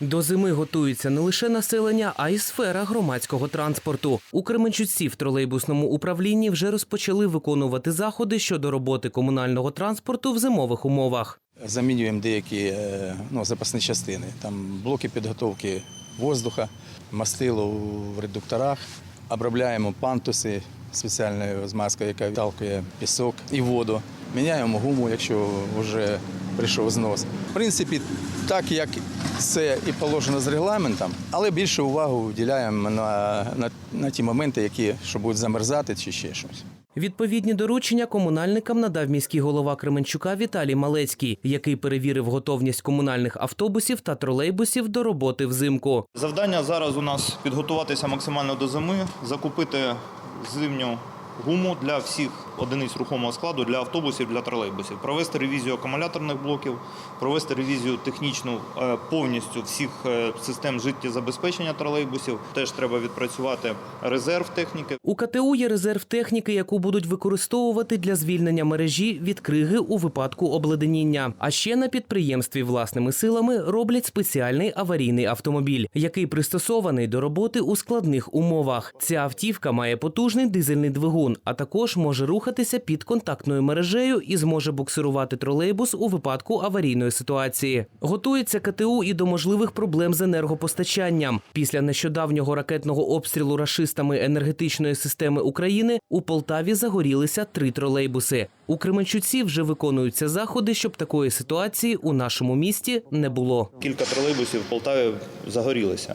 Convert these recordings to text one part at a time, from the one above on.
До зими готується не лише населення, а й сфера громадського транспорту. У Кременчуці в тролейбусному управлінні вже розпочали виконувати заходи щодо роботи комунального транспорту в зимових умовах. Замінюємо деякі е, ну, запасні частини. Там блоки підготовки воздуха, мастило в редукторах, обробляємо пантуси спеціальною змазкою, яка відталкує пісок і воду. Міняємо гуму, якщо вже прийшов знос. В принципі, так як це і положено з регламентом, але більше увагу вділяємо на, на, на ті моменти, які що будуть замерзати чи ще щось. Відповідні доручення комунальникам надав міський голова Кременчука Віталій Малецький, який перевірив готовність комунальних автобусів та тролейбусів до роботи взимку. Завдання зараз у нас підготуватися максимально до зими, закупити зимню гуму для всіх одиниць рухомого складу, для автобусів, для тролейбусів, провести ревізію акумуляторних блоків, провести ревізію технічну е, повністю всіх е, систем життєзабезпечення тролейбусів. Теж треба відпрацювати резерв техніки. У КТУ є резерв техніки, яку будуть використовувати для звільнення мережі від криги у випадку обледеніння. А ще на підприємстві власними силами роблять спеціальний аварійний автомобіль, який пристосований до роботи у складних умовах. Ця автівка має потужний дизельний двигун, а також може рухатися під контактною мережею і зможе буксирувати тролейбус у випадку аварійної ситуації. Готується КТУ і до можливих проблем з енергопостачанням. Після нещодавнього ракетного обстрілу рашистами енергетичної системи України у Полтаві загорілися три тролейбуси. У Кременчуці вже виконуються заходи, щоб такої ситуації у нашому місті не було. Кілька тролейбусів в Полтаві загорілися.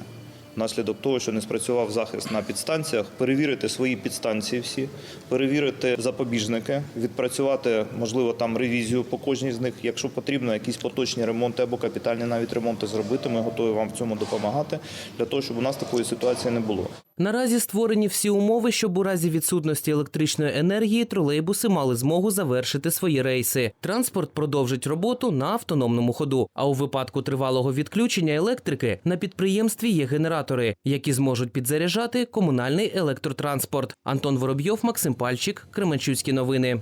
Внаслідок того, що не спрацював захист на підстанціях, перевірити свої підстанції всі, перевірити запобіжники, відпрацювати, можливо, там ревізію по кожній з них. Якщо потрібно, якісь поточні ремонти або капітальні навіть ремонти зробити. Ми готові вам в цьому допомагати для того, щоб у нас такої ситуації не було. Наразі створені всі умови, щоб у разі відсутності електричної енергії тролейбуси мали змогу завершити свої рейси. Транспорт продовжить роботу на автономному ходу. А у випадку тривалого відключення електрики на підприємстві є генератори, які зможуть підзаряджати комунальний електротранспорт. Антон Воробйов, Максим Пальчик, Кременчуцькі новини.